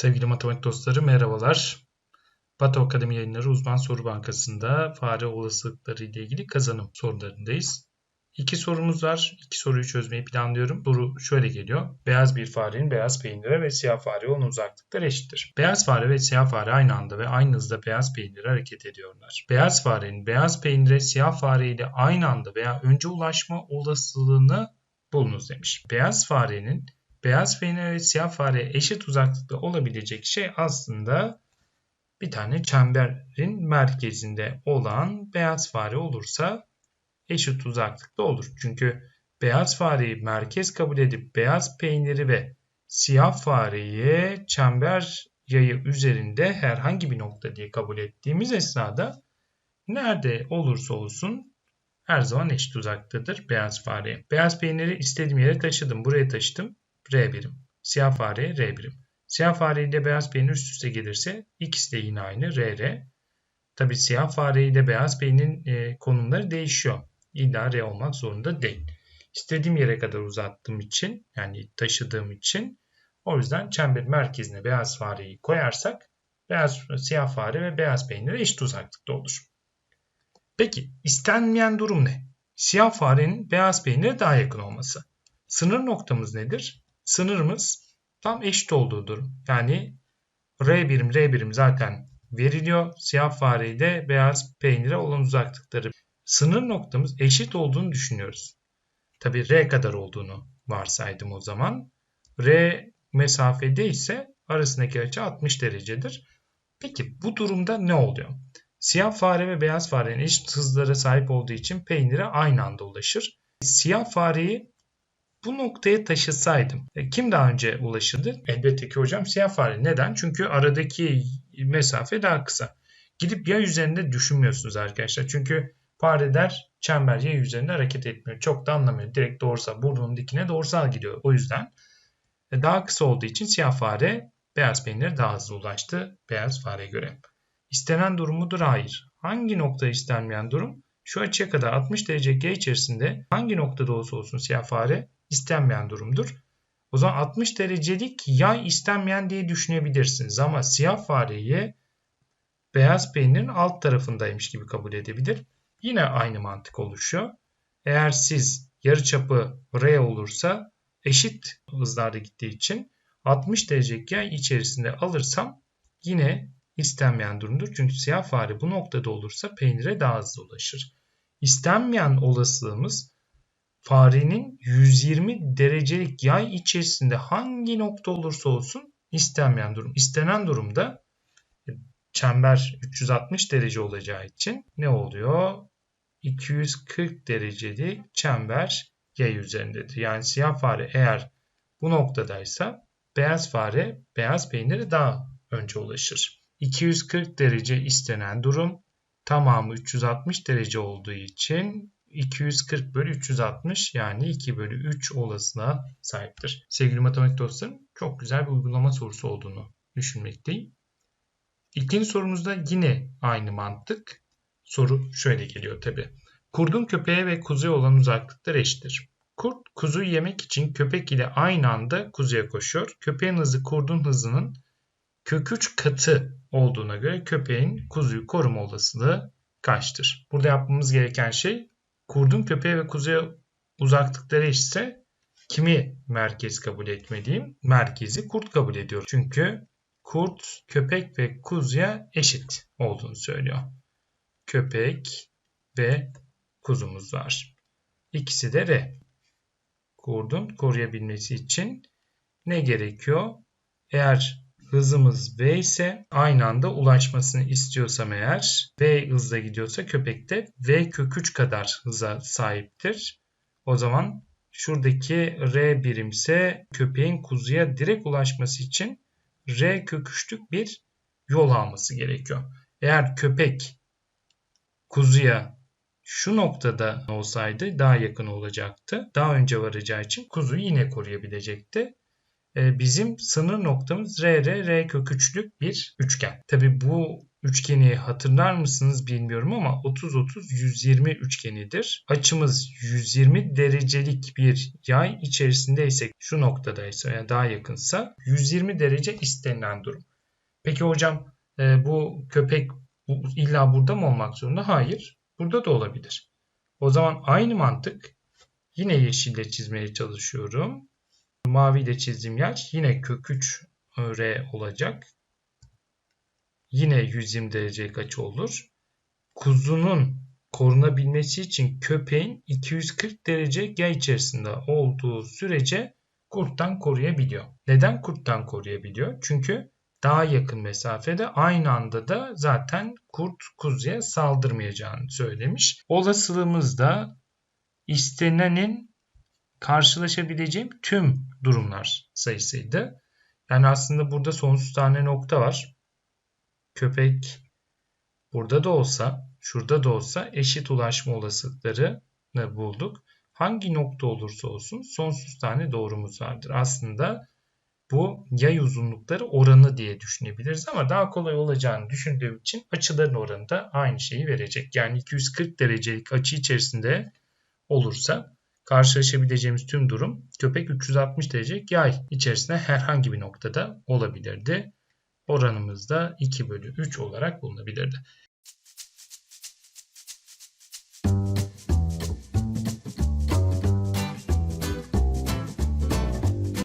Sevgili matematik dostları merhabalar. Batı Akademi yayınları uzman soru bankasında fare olasılıkları ile ilgili kazanım sorularındayız. İki sorumuz var. İki soruyu çözmeyi planlıyorum. Soru şöyle geliyor. Beyaz bir farenin beyaz peynire ve siyah fare olan uzaklıkları eşittir. Beyaz fare ve siyah fare aynı anda ve aynı hızda beyaz peynire hareket ediyorlar. Beyaz farenin beyaz peynire siyah fare ile aynı anda veya önce ulaşma olasılığını bulunuz demiş. Beyaz farenin beyaz peynir ve siyah fareye eşit uzaklıkta olabilecek şey aslında bir tane çemberin merkezinde olan beyaz fare olursa eşit uzaklıkta olur. Çünkü beyaz fareyi merkez kabul edip beyaz peyniri ve siyah fareyi çember yayı üzerinde herhangi bir nokta diye kabul ettiğimiz esnada nerede olursa olsun her zaman eşit uzaktadır beyaz fareye. Beyaz peyniri istediğim yere taşıdım. Buraya taşıdım. R birim. Siyah fare R birim. Siyah fare ile beyaz peynir üst üste gelirse ikisi de yine aynı R R. Tabi siyah fare ile beyaz peynirin e, konumları değişiyor. İlla R olmak zorunda değil. İstediğim yere kadar uzattığım için yani taşıdığım için o yüzden çember merkezine beyaz fareyi koyarsak beyaz siyah fare ve beyaz peynir eşit uzaklıkta olur. Peki istenmeyen durum ne? Siyah farenin beyaz peynire daha yakın olması. Sınır noktamız nedir? Sınırımız tam eşit olduğu durum. Yani R birim R birim zaten veriliyor. Siyah fareyi de beyaz peynire olan uzaklıkları. Sınır noktamız eşit olduğunu düşünüyoruz. Tabi R kadar olduğunu varsaydım o zaman. R mesafede ise arasındaki açı 60 derecedir. Peki bu durumda ne oluyor? Siyah fare ve beyaz farenin eşit hızlara sahip olduğu için peynire aynı anda ulaşır. Siyah fareyi bu noktaya taşısaydım e, kim daha önce ulaşırdı? Elbette ki hocam siyah fare. Neden? Çünkü aradaki mesafe daha kısa. Gidip yay üzerinde düşünmüyorsunuz arkadaşlar. Çünkü fareler çember yay üzerinde hareket etmiyor. Çok da anlamıyor. Direkt doğrusal, burnunun dikine doğrusal gidiyor. O yüzden e, daha kısa olduğu için siyah fare beyaz peynire daha hızlı ulaştı beyaz fareye göre. İstenen durum mudur? Hayır. Hangi nokta istenmeyen durum? Şu açıya kadar 60 derece G içerisinde hangi noktada olsa olsun siyah fare istenmeyen durumdur. O zaman 60 derecelik yay istenmeyen diye düşünebilirsiniz ama siyah fareyi beyaz peynirin alt tarafındaymış gibi kabul edebilir. Yine aynı mantık oluşuyor. Eğer siz yarıçapı R olursa eşit hızlarda gittiği için 60 derecelik yay içerisinde alırsam yine istenmeyen durumdur. Çünkü siyah fare bu noktada olursa peynire daha hızlı ulaşır. İstenmeyen olasılığımız farenin 120 derecelik yay içerisinde hangi nokta olursa olsun istenmeyen durum. İstenen durumda e, çember 360 derece olacağı için ne oluyor? 240 derecelik çember yay üzerindedir. Yani siyah fare eğer bu noktadaysa beyaz fare beyaz peynire daha önce ulaşır. 240 derece istenen durum tamamı 360 derece olduğu için 240 bölü 360 yani 2 bölü 3 olasılığa sahiptir. Sevgili matematik dostlarım çok güzel bir uygulama sorusu olduğunu düşünmekteyim. İkinci sorumuzda yine aynı mantık. Soru şöyle geliyor tabi. Kurdun köpeğe ve kuzuya olan uzaklıklar eşittir. Kurt kuzuyu yemek için köpek ile aynı anda kuzuya koşuyor. Köpeğin hızı kurdun hızının kök 3 katı olduğuna göre köpeğin kuzuyu koruma olasılığı kaçtır? Burada yapmamız gereken şey kurdun köpeğe ve kuzuya uzaklıkları eşitse kimi merkez kabul etmeliyim? Merkezi kurt kabul ediyor. Çünkü kurt köpek ve kuzuya eşit olduğunu söylüyor. Köpek ve kuzumuz var. İkisi de R. Kurdun koruyabilmesi için ne gerekiyor? Eğer hızımız v ise aynı anda ulaşmasını istiyorsam eğer v hızla gidiyorsa köpek de v kök 3 kadar hıza sahiptir. O zaman şuradaki r birimse köpeğin kuzuya direkt ulaşması için r kök 3'lük bir yol alması gerekiyor. Eğer köpek kuzuya şu noktada olsaydı daha yakın olacaktı. Daha önce varacağı için kuzuyu yine koruyabilecekti. Ee, bizim sınır noktamız R, R, R kök üçlük bir üçgen. Tabi bu üçgeni hatırlar mısınız bilmiyorum ama 30-30-120 üçgenidir. Açımız 120 derecelik bir yay içerisindeysek şu noktadaysa yani daha yakınsa 120 derece istenilen durum. Peki hocam e, bu köpek illa burada mı olmak zorunda? Hayır. Burada da olabilir. O zaman aynı mantık yine yeşille çizmeye çalışıyorum. Mavi ile çizdiğim yer yine kök 3 R olacak. Yine 120 derece açı olur. Kuzunun korunabilmesi için köpeğin 240 derece yay içerisinde olduğu sürece kurttan koruyabiliyor. Neden kurttan koruyabiliyor? Çünkü daha yakın mesafede aynı anda da zaten kurt kuzuya saldırmayacağını söylemiş. Olasılığımız da istenenin karşılaşabileceğim tüm durumlar sayısıydı. Yani aslında burada sonsuz tane nokta var. Köpek burada da olsa, şurada da olsa eşit ulaşma olasılıklarını bulduk. Hangi nokta olursa olsun sonsuz tane doğrumuz vardır. Aslında bu yay uzunlukları oranı diye düşünebiliriz ama daha kolay olacağını düşündüğüm için açıların oranı da aynı şeyi verecek. Yani 240 derecelik açı içerisinde olursa karşılaşabileceğimiz tüm durum köpek 360 derecelik yay içerisinde herhangi bir noktada olabilirdi. Oranımız da 2 bölü 3 olarak bulunabilirdi.